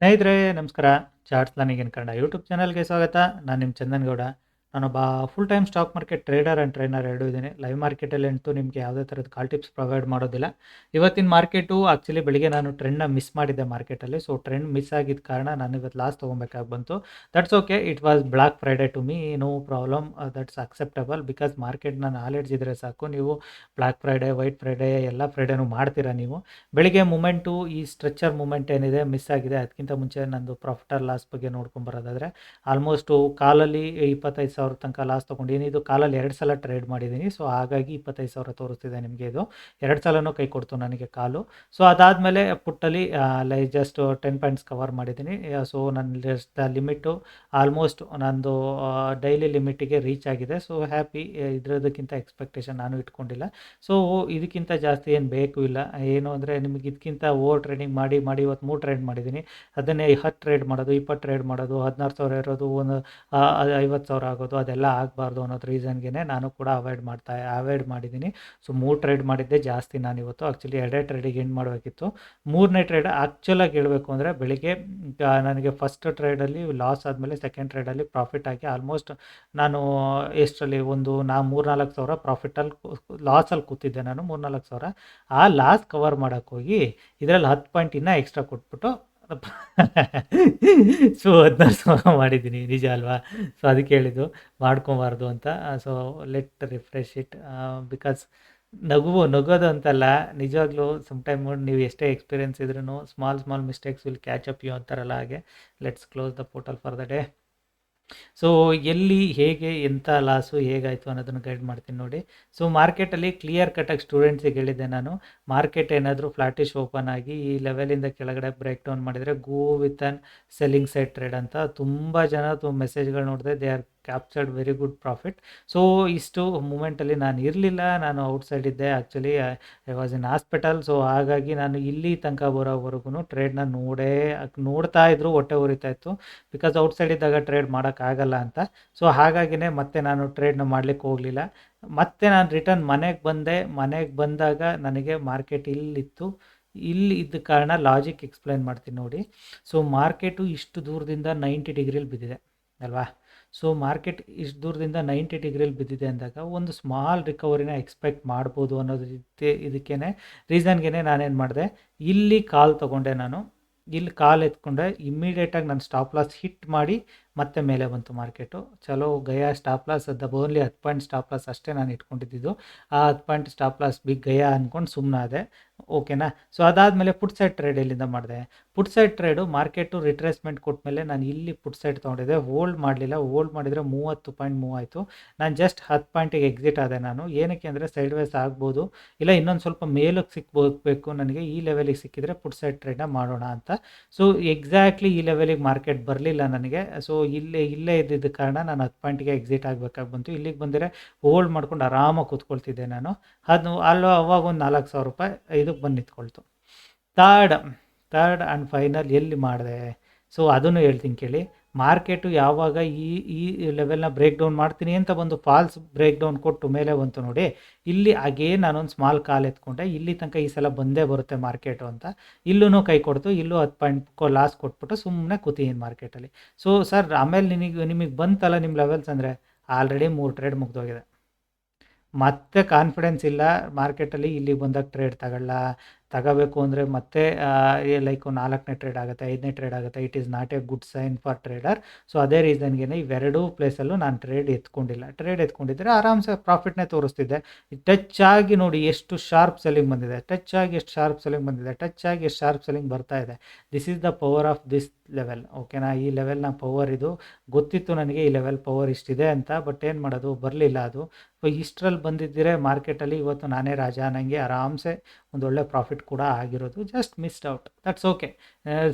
ಸ್ನೇಹಿತರೆ ನಮಸ್ಕಾರ. Charts learning in Kannada YouTube ಚಾನಲ್ಗೆ ಸ್ವಾಗತ. ನಾನು ನಿಮ್ಮ ಚಂದನ್ ಗೌಡ ನಾನೊಬ್ಬ full time stock market trader and trainer ಎರಡೂ ಇದ್ದೀನಿ. ಲೈವ್ ಮಾರ್ಕೆಟಲ್ಲಿ ಅಂತೂ ನಿಮಗೆ ಯಾವುದೇ ಥರದ ಕಾಲ್ ಟಿಪ್ಸ್ ಪ್ರೊವೈಡ್ ಮಾಡೋದಿಲ್ಲ. ಇವತ್ತಿನ ಮಾರ್ಕೆಟು ಆ್ಯಕ್ಚುಲಿ ಬೆಳಿಗ್ಗೆ ನಾನು ಟ್ರೆಂಡ್ನ ಮಿಸ್ ಮಾಡಿದ್ದೆ ಮಾರ್ಕೆಟಲ್ಲಿ ಸೊ ಟ್ರೆಂಡ್ ಮಿಸ್ ಆಗಿದ್ದ ಕಾರಣ ನಾನು ಇವತ್ತು ಲಾಸ್ ತೊಗೊಬೇಕಾಗಿ ಬಂತು. That's okay it was Black Friday to me no problem that's acceptable because ಮಾರ್ಕೆಟ್ನ knowledge ಇದ್ದರೆ ಸಾಕು. ನೀವು ಬ್ಲ್ಯಾಕ್ ಫ್ರೈಡೆ ವೈಟ್ ಫ್ರೈಡೆ ಎಲ್ಲ ಫ್ರೈಡೇನು ಮಾಡ್ತೀರಾ ನೀವು. ಬೆಳಿಗ್ಗೆ ಮೂಮೆಂಟು ಈ ಸ್ಟ್ರೆಚರ್ ಮೂಮೆಂಟ್ ಏನಿದೆ ಮಿಸ್ ಆಗಿದೆ. ಅದಕ್ಕಿಂತ ಮುಂಚೆ ನಂದು ಪ್ರಾಫಿಟ್ ಲಾಸ್ ಬಗ್ಗೆ ನೋಡ್ಕೊಂಬರೋದಾದರೆ ಆಲ್ಮೋಸ್ಟು ಕಾಲಲ್ಲಿ ಇಪ್ಪತ್ತೈದು ಸಾವಿರ ತನಕ ಲಾಸ್ ತೊಗೊಂಡು ಏನಿದು ಕಾಲಲ್ಲಿ ಎರಡು ಸಲ ಟ್ರೇಡ್ ಮಾಡಿದ್ದೀನಿ ಸೊ ಹಾಗಾಗಿ ಇಪ್ಪತ್ತೈದು ಸಾವಿರ ತೋರಿಸ್ತಿದೆ ನಿಮಗೆ ಇದು. ಎರಡು ಸಲನೂ ಕೈ ಕೊಡ್ತು ನನಗೆ ಕಾಲು. ಸೊ ಅದಾದಮೇಲೆ ಪುಟ್ಟಲ್ಲಿ ಲೈ ಜಸ್ಟ್ ಟೆನ್ ಪಾಯಿಂಟ್ಸ್ ಕವರ್ ಮಾಡಿದ್ದೀನಿ ಸೊ ನನ್ನ ಜಸ್ಟ್ ಲಿಮಿಟು ಆಲ್ಮೋಸ್ಟ್ ನಂದು ಡೈಲಿ ಲಿಮಿಟಿಗೆ ರೀಚ್ ಆಗಿದೆ. ಸೊ ಹ್ಯಾಪಿ ಇದರದಕ್ಕಿಂತ ಎಕ್ಸ್ಪೆಕ್ಟೇಷನ್ ನಾನು ಇಟ್ಕೊಂಡಿಲ್ಲ. ಸೊ ಇದಕ್ಕಿಂತ ಜಾಸ್ತಿ ಏನು ಬೇಕು ಇಲ್ಲ. ಏನು ಅಂದರೆ ನಿಮಗೆ ಇದಕ್ಕಿಂತ ಓವರ್ ಟ್ರೇಡಿಂಗ್ ಮಾಡಿ ಮಾಡಿ ಇವತ್ತು ಮೂರು ಟ್ರೇಡ್ ಮಾಡಿದ್ದೀನಿ ಅದನ್ನೇ ಹತ್ತು ಟ್ರೇಡ್ ಮಾಡೋದು, ಇಪ್ಪತ್ತು ಟ್ರೇಡ್ ಮಾಡೋದು, ಹದಿನಾರು ಸಾವಿರ ಇರೋದು, ಒಂದು ಐವತ್ತು ಸಾವಿರ ಆಗೋದು. ಅದೆಲ್ಲ ಆಗಬಾರ್ದು ಅನ್ನೋದು ರೀಸನ್ಗೆ ನಾನು ಕೂಡ ಅವಾಯ್ಡ್ ಮಾಡ್ತಾ ಅವಾಯ್ಡ್ ಮಾಡಿದ್ದೀನಿ. ಸೊ ಮೂರು ಟ್ರೇಡ್ ಮಾಡಿದ್ದೆ ಜಾಸ್ತಿ ನಾನು ಇವತ್ತು ಆ್ಯಕ್ಚುಲಿ ಎರಡೇ ಟ್ರೇಡಿಗೆ ಏನು ಮಾಡಬೇಕಿತ್ತು. ಮೂರನೇ ಟ್ರೇಡ್ ಆ್ಯಕ್ಚುಲಾಗಿ ಹೇಳಬೇಕು ಅಂದರೆ ಬೆಳಿಗ್ಗೆ ನನಗೆ ಫಸ್ಟ್ ಟ್ರೇಡಲ್ಲಿ ಲಾಸ್ ಆದಮೇಲೆ ಸೆಕೆಂಡ್ ಟ್ರೇಡಲ್ಲಿ ಪ್ರಾಫಿಟ್ ಆಗಿ ಆಲ್ಮೋಸ್ಟ್ ನಾನು ಎಷ್ಟರಲ್ಲಿ ಒಂದು ನಾ ಮೂರ್ನಾಲ್ಕು ಸಾವಿರ ಪ್ರಾಫಿಟಲ್ಲಿ ಲಾಸಲ್ಲಿ ಕೂತಿದ್ದೆ ನಾನು ಮೂರ್ನಾಲ್ಕು ಸಾವಿರ. ಆ ಲಾಸ್ ಕವರ್ ಮಾಡೋಕ್ಕೋಗಿ ಇದರಲ್ಲಿ ಹತ್ತು ಪಾಯಿಂಟ್ ಇನ್ನೂ ಎಕ್ಸ್ಟ್ರಾ ಕೊಟ್ಬಿಟ್ಟು ಸೊ ಹದಿನಾರು ಸಾವಿರ ಮಾಡಿದ್ದೀನಿ, ನಿಜ ಅಲ್ವಾ? ಸೊ ಅದಕ್ಕೆ ಹೇಳಿದ್ದು, ಮಾಡ್ಕೊಬಾರ್ದು ಅಂತ. So let refresh it because ನಗು ನಗೋದು ಅಂತಲ್ಲ, ನಿಜವಾಗ್ಲೂ ಟೈಮ್ ನೀವು ಎಷ್ಟೇ ಎಕ್ಸ್ಪೀರಿಯನ್ಸ್ ಇದ್ರೂ small small mistakes will catch up you ಅಂತಾರಲ್ಲ ಹಾಗೆ. Let's close the portal for the day so ಎಲ್ಲಿ, ಹೇಗೆ ಎಂಥ ಲಾಸು ಹೇಗಾಯಿತು ಅನ್ನೋದನ್ನು ಗೈಡ್ ಮಾಡ್ತೀನಿ ನೋಡಿ. ಸೊ ಮಾರ್ಕೆಟಲ್ಲಿ ಕ್ಲಿಯರ್ ಕಟ್ಟಾಗಿ ಸ್ಟೂಡೆಂಟ್ಸಿಗೆ ಹೇಳಿದ್ದೆ ನಾನು. ಮಾರ್ಕೆಟ್ ಏನಾದರೂ ಫ್ಲಾಟಿಶ್ ಓಪನ್ ಆಗಿ ಈ ಲೆವೆಲಿಂದ ಕೆಳಗಡೆ ಬ್ರೇಕ್ ಡೌನ್ ಮಾಡಿದರೆ go with on selling side trade ಅಂತ. ತುಂಬ ಜನ ಮೆಸೇಜ್ಗಳು ನೋಡಿದೆ they are captured very good profit so ಇಷ್ಟು ಮೂಮೆಂಟಲ್ಲಿ ನಾನು ಇರಲಿಲ್ಲ. ನಾನು ಔಟ್ಸೈಡ್ ಇದ್ದೆ. Actually I was in hospital so ಹಾಗಾಗಿ ನಾನು ಇಲ್ಲಿ ತನಕ ಬರೋವರೆಗೂ ಟ್ರೇಡ್ನ ನೋಡೇ, ನೋಡ್ತಾ ಇದ್ರು, ಹೊಟ್ಟೆ ಉರಿತಾ ಇತ್ತು. ಬಿಕಾಸ್ ಔಟ್ಸೈಡ್ ಇದ್ದಾಗ ಟ್ರೇಡ್ ಮಾಡೋಕ್ಕಾಗಲ್ಲ ಅಂತ. ಸೊ ಹಾಗಾಗಿನೇ ಮತ್ತೆ ನಾನು ಟ್ರೇಡ್ನ ಮಾಡಲಿಕ್ಕೆ ಹೋಗಲಿಲ್ಲ. ಮತ್ತೆ ನಾನು ರಿಟರ್ನ್ ಮನೆಗೆ ಬಂದೆ. ಮನೆಗೆ ಬಂದಾಗ ನನಗೆ ಮಾರ್ಕೆಟ್ ಇಲ್ಲಿತ್ತು. ಇಲ್ಲಿ ಇದ್ದ ಕಾರಣ ಲಾಜಿಕ್ ಎಕ್ಸ್ಪ್ಲೈನ್ ಮಾಡ್ತೀನಿ ನೋಡಿ. ಸೊ ಮಾರ್ಕೆಟು ಇಷ್ಟು ದೂರದಿಂದ ನೈಂಟಿ ಡಿಗ್ರಿಲಿ ಬಿದ್ದಿದೆ. ಅಲ್ವಾ? ಸೊ ಮಾರ್ಕೆಟ್ ಇಷ್ಟು ದೂರದಿಂದ ನೈಂಟಿ ಡಿಗ್ರಿಲಿ ಬಿದ್ದಿದೆ ಅಂದಾಗ ಒಂದು ಸ್ಮಾಲ್ ರಿಕವರಿನ ಎಕ್ಸ್ಪೆಕ್ಟ್ ಮಾಡ್ಬೋದು ಅನ್ನೋದು ಇದಕ್ಕೇ ರೀಸನ್ಗೆ ನಾನೇನು ಮಾಡಿದೆ, ಇಲ್ಲಿ ಕಾಲ್ ತೊಗೊಂಡೆ ನಾನು. ಇಲ್ಲಿ ಕಾಲ್ ಎತ್ಕೊಂಡೆ ಇಮ್ಮಿಡಿಯೇಟಾಗಿ ನಾನು ಸ್ಟಾಪ್ ಲಾಸ್ ಹಿಟ್ ಮಾಡಿ ಮತ್ತೆ ಮೇಲೆ ಬಂತು ಮಾರ್ಕೆಟು ಚಲೋ ಗಯಾ ಸ್ಟಾಪ್ ಲಾಸ್ ದ ಓನ್ಲಿ ಹತ್ತು ಪಾಯಿಂಟ್ ಸ್ಟಾಪ್ ಲಾಸ್ ಅಷ್ಟೇ ನಾನು ಇಟ್ಕೊಂಡಿದ್ದು. ಆ ಹತ್ತು ಪಾಯಿಂಟ್ ಸ್ಟಾಪ್ ಲಾಸ್ ಬಿಗ್ ಗಯಾ ಅಂದ್ಕೊಂಡು ಸುಮ್ಮನಾದೆ ಓಕೆನಾ ಸೊ ಅದಾದಮೇಲೆ ಪುಟ್ ಸೈಡ್ ಟ್ರೇಡ್ ಇಲ್ಲಿಂದ ಮಾಡಿದೆ? Put side trade market retracement ಕೊಟ್ಮೇಲೆ ನಾನು ಇಲ್ಲಿ ಪುಟ್ ಸೈಡ್ ತೊಗೊಂಡಿದ್ದೆ. ಹೋಲ್ಡ್ ಮಾಡಲಿಲ್ಲ. ಹೋಲ್ಡ್ ಮಾಡಿದರೆ ಮೂವತ್ತು ಪಾಯಿಂಟ್ ಮೂವ್ ಆಯಿತು. ನಾನು ಜಸ್ಟ್ ಹತ್ತು ಪಾಯಿಂಟಿಗೆ ಎಕ್ಸಿಟ್ ಆದೆ ನಾನು. ಏನಕ್ಕೆ ಅಂದರೆ ಸೈಡ್ ವೈಸ್ ಆಗ್ಬೋದು. ಇಲ್ಲ ಇನ್ನೊಂದು ಸ್ವಲ್ಪ ಮೇಲಕ್ಕೆ ಸಿಕ್ಬೇಕು ನನಗೆ. ಈ ಲೆವೆಲಿಗೆ ಸಿಕ್ಕಿದ್ರೆ ಪುಟ್ ಸೈಡ್ ಟ್ರೇಡ್ನ ಮಾಡೋಣ ಅಂತ. ಸೊ ಎಕ್ಸಾಕ್ಟ್ಲಿ ಈ ಲೆವೆಲಿಗೆ ಮಾರ್ಕೆಟ್ ಬರಲಿಲ್ಲ ನನಗೆ. ಸೊ ಇಲ್ಲೇ ಇಲ್ಲೇ ಇದ್ದಿದ್ದ ಕಾರಣ ನಾನು ಹತ್ತು ಪಾಯಿಂಟ್ಗೆ ಎಕ್ಸಿಟ್ ಆಗಬೇಕಾಗಿ ಬಂತು. ಇಲ್ಲಿಗೆ ಬಂದರೆ ಹೋಲ್ಡ್ ಮಾಡ್ಕೊಂಡು ಆರಾಮಾಗಿ ಕೂತ್ಕೊಳ್ತಿದ್ದೆ ನಾನು. ಅದು ಅಲ್ಲೋ ಅವಾಗ ಒಂದು ನಾಲ್ಕು ಸಾವಿರ ರೂಪಾಯಿ ಇದಕ್ಕೆ ಬಂದು ನಿಂತ್ಕೊಳ್ತು. ತರ್ಡ್ ತರ್ಡ್ ಆ್ಯಂಡ್ ಫೈನಲ್ ಎಲ್ಲಿ ಮಾಡಿದೆ? ಸೊ ಅದನ್ನು ಹೇಳ್ತೀನಿ ಕೇಳಿ. ಮಾರ್ಕೆಟು ಯಾವಾಗ ಈ ಈ ಲೆವೆಲ್ನ ಬ್ರೇಕ್ ಡೌನ್ ಮಾಡ್ತೀನಿ ಅಂತ ಬಂದು ಫಾಲ್ಸ್ ಬ್ರೇಕ್ ಡೌನ್ ಕೊಟ್ಟು ಮೇಲೆ ಬಂತು ನೋಡಿ, ಇಲ್ಲಿ ಅಗೇನ್ ನಾನೊಂದು ಸ್ಮಾಲ್ ಕಾಲ್ ಎತ್ಕೊಂಡೆ, ಇಲ್ಲಿ ತನಕ ಈ ಸಲ ಬಂದೇ ಬರುತ್ತೆ ಮಾರ್ಕೆಟು ಅಂತ. ಇಲ್ಲೂ ಕೈ ಕೊಡ್ತು, ಇಲ್ಲೂ ಹತ್ತು ಪಾಯಿಂಟ್ ಲಾಸ್ ಕೊಟ್ಬಿಟ್ಟು ಸುಮ್ಮನೆ ಕೂತೀನಿ ಮಾರ್ಕೆಟಲ್ಲಿ ಸೊ ಸರ್ ಆಮೇಲೆ ನಿಮಗೆ ನಿಮಗೆ ಬಂತಲ್ಲ ನಿಮ್ಮ ಲೆವೆಲ್ಸ್ ಅಂದರೆ? ಆಲ್ರೆಡಿ ಮೂರು ಟ್ರೇಡ್ ಮುಗ್ದೋಗಿದೆ. ಮತ್ತೆ ಕಾನ್ಫಿಡೆನ್ಸ್ ಇಲ್ಲ ಮಾರ್ಕೆಟಲ್ಲಿ ಇಲ್ಲಿಗೆ ಬಂದಾಗ ಟ್ರೇಡ್ ತಗೊಳ್ಳ ತಗೋಬೇಕು ಅಂದರೆ ಮತ್ತೆ ಲೈಕ್ ನಾಲ್ಕನೇ ಟ್ರೇಡ್ ಆಗುತ್ತೆ, ಐದನೇ ಟ್ರೇಡ್ ಆಗುತ್ತೆ. It is not a good sign for trader so ಅದೇ ರೀಸನ್ಗೆ ಇವೆರಡೂ ಪ್ಲೇಸಲ್ಲೂ ನಾನು ಟ್ರೇಡ್ ಎತ್ಕೊಂಡಿಲ್ಲ. ಟ್ರೇಡ್ ಎತ್ಕೊಂಡಿದ್ದರೆ ಆರಾಮ್ಸೆ ಪ್ರಾಫಿಟ್ನೇ ತೋರಿಸ್ತಿದ್ದೆ ಟಚ್ ಆಗಿ ನೋಡಿ ಎಷ್ಟು ಶಾರ್ಪ್ ಸೆಲ್ಲಿಂಗ್ ಬಂದಿದೆ. ಟಚ್ ಆಗಿ ಎಷ್ಟು ಶಾರ್ಪ್ ಸೆಲ್ಲಿಂಗ್ ಬಂದಿದೆ. ಟಚ್ ಆಗಿ ಎಷ್ಟು ಶಾರ್ಪ್ ಸೆಲ್ಲಿಂಗ್ ಬರ್ತಾ ಇದೆ. This is the power of this level ಓಕೆನಾ ಈ ಲೆವೆಲ್ನ ಪವರ್ ಇದು. ಗೊತ್ತಿತ್ತು ನನಗೆ ಈ ಲೆವೆಲ್ ಪವರ್ ಇಷ್ಟಿದೆ ಅಂತ ಬಟ್ ಏನು ಮಾಡೋದು? ಬರಲಿಲ್ಲ ಅದು. ಇಷ್ಟರಲ್ಲಿ ಬಂದಿದ್ದರೆ ಮಾರ್ಕೆಟಲ್ಲಿ ಇವತ್ತು ನಾನೇ ರಾಜ. ನನಗೆ ಆರಾಮ್ಸೆ ಒಂದು ಒಳ್ಳೆ ಪ್ರಾಫಿಟ್ ಕೂಡ ಆಗಿರೋದು just missed out that's okay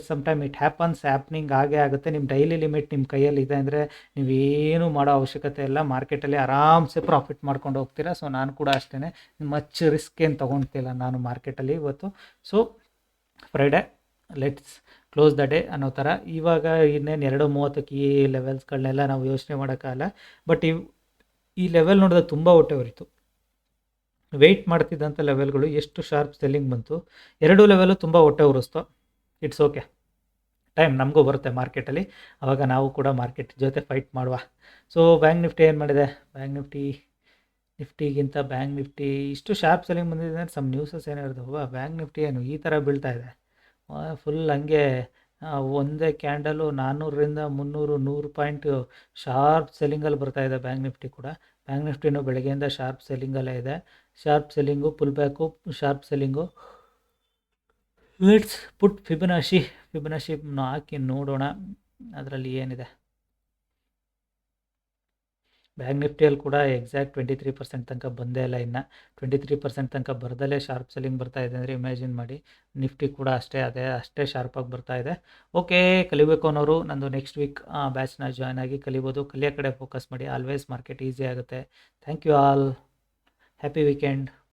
some time it happens happening ಆಗೇ ಆಗುತ್ತೆ. ನಿಮ್ಮ ಡೈಲಿ ಲಿಮಿಟ್ ನಿಮ್ಮ ಕೈಯಲ್ಲಿ ಇದೆ ಅಂದರೆ ನೀವೇನು ಮಾಡೋ ಅವಶ್ಯಕತೆ ಇಲ್ಲ. ಮಾರ್ಕೆಟಲ್ಲಿ ಆರಾಮ್ಸೆ ಪ್ರಾಫಿಟ್ ಮಾಡ್ಕೊಂಡು ಹೋಗ್ತೀರಾ. ಸೊ ನಾನು ಕೂಡ ಅಷ್ಟೇ ಮಚ್ ರಿಸ್ಕ್ ಏನು ತೊಗೊಳ್ತಿಲ್ಲ ನಾನು ಮಾರ್ಕೆಟಲ್ಲಿ ಇವತ್ತು. So Friday let's close the day ಅನ್ನೋ ಥರ. ಇವಾಗ ಇನ್ನೇನು ಎರಡು ಮೂವತ್ತಕ್ಕೆ ಈ ಲೆವೆಲ್ಸ್ಗಳನ್ನೆಲ್ಲ ನಾವು ಯೋಚನೆ ಮಾಡೋಕ್ಕಾಗಲ್ಲ. ಬಟ್ ಇವ್ ಈ ಲೆವೆಲ್ ನೋಡಿದ್ರೆ ತುಂಬ ಹೊಟ್ಟೆ ಹೊರಿತು ವೆಯ್ಟ್ ಮಾಡ್ತಿದ್ದಂಥ ಲೆವೆಲ್ಗಳು ಎಷ್ಟು ಶಾರ್ಪ್ ಸೆಲ್ಲಿಂಗ್ ಬಂತು. ಎರಡೂ ಲೆವೆಲು ತುಂಬ ಹೊಟ್ಟೆ ಉರಿಸ್ತು. ಇಟ್ಸ್ ಓಕೆ ಟೈಮ್ ನಮಗೂ ಬರುತ್ತೆ ಮಾರ್ಕೆಟಲ್ಲಿ ಆವಾಗ ನಾವು ಕೂಡ ಮಾರ್ಕೆಟ್ ಜೊತೆ ಫೈಟ್ ಮಾಡುವ. ಸೊ ಬ್ಯಾಂಕ್ ನಿಫ್ಟಿ ಏನು ಮಾಡಿದೆ? ಬ್ಯಾಂಕ್ ನಿಫ್ಟಿ ನಿಫ್ಟಿಗಿಂತ ಬ್ಯಾಂಕ್ ನಿಫ್ಟಿ ಇಷ್ಟು ಶಾರ್ಪ್ ಸೆಲ್ಲಿಂಗ್ ಬಂದಿದೆ ಅಂದರೆ ಸಮ್ ನ್ಯೂಸಸ್ ಏನಿರ್ತವೆ ಬ್ಯಾಂಕ್ ನಿಫ್ಟಿ ಏನು ಈ ಥರ ಬೀಳ್ತಾ ಇದೆ. ಫುಲ್ ಹಂಗೆ ಒಂದೇ ಕ್ಯಾಂಡಲು ನಾನ್ನೂರರಿಂದ ಮುನ್ನೂರು ನೂರು ಪಾಯಿಂಟ್ ಶಾರ್ಪ್ ಸೆಲ್ಲಿಂಗಲ್ಲಿ ಬರ್ತಾ ಇದೆ ಬ್ಯಾಂಕ್ ನಿಫ್ಟಿ ಕೂಡ. ಬ್ಯಾಂಕ್ ನಿಫ್ಟಿನೂ ಬೆಳಗ್ಗೆಯಿಂದ ಶಾರ್ಪ್ ಸೆಲ್ಲಿಂಗಲ್ಲೇ ಇದೆ. Sharp selling pull back sharp selling. Let's put Fibonacci Fibonacci ಹಾಕಿ ನೋಡೋಣ. ಅದರಲ್ಲಿ ಏನಿದೆ? ಬ್ಯಾಂಕ್ ನಿಫ್ಟಿಯಲ್ಲಿ ಕೂಡ ಎಕ್ಸಾಕ್ಟ್ ಟ್ವೆಂಟಿ ತ್ರೀ ಪರ್ಸೆಂಟ್ ತನಕ ಬಂದೇ ಇಲ್ಲ ಇನ್ನು. ಟ್ವೆಂಟಿ ತ್ರೀ ಪರ್ಸೆಂಟ್ ತನಕ ಬರ್ದಲ್ಲೇ ಶಾರ್ಪ್ ಸೆಲ್ಲಿಂಗ್ ಬರ್ತಾ ಇದೆ ಅಂದರೆ ಇಮ್ಯಾಜಿನ್ ಮಾಡಿ. ನಿಫ್ಟಿ ಕೂಡ ಅಷ್ಟೇ ಅದೇ, ಅಷ್ಟೇ ಶಾರ್ಪಾಗಿ ಬರ್ತಾ ಇದೆ. ಓಕೆ ಕಲಿಬೇಕು ಅನ್ನೋರು ನಂದು ನೆಕ್ಸ್ಟ್ ವೀಕ್ ಬ್ಯಾಚ್ನ ಜಾಯ್ನ್ ಆಗಿ ಕಲಿಬೋದು. ಕಲಿಯೋ ಕಡೆ ಫೋಕಸ್ ಮಾಡಿ. ಆಲ್ವೇಸ್ ಮಾರ್ಕೆಟ್ ಈಸಿ ಆಗುತ್ತೆ. Thank you all happy weekend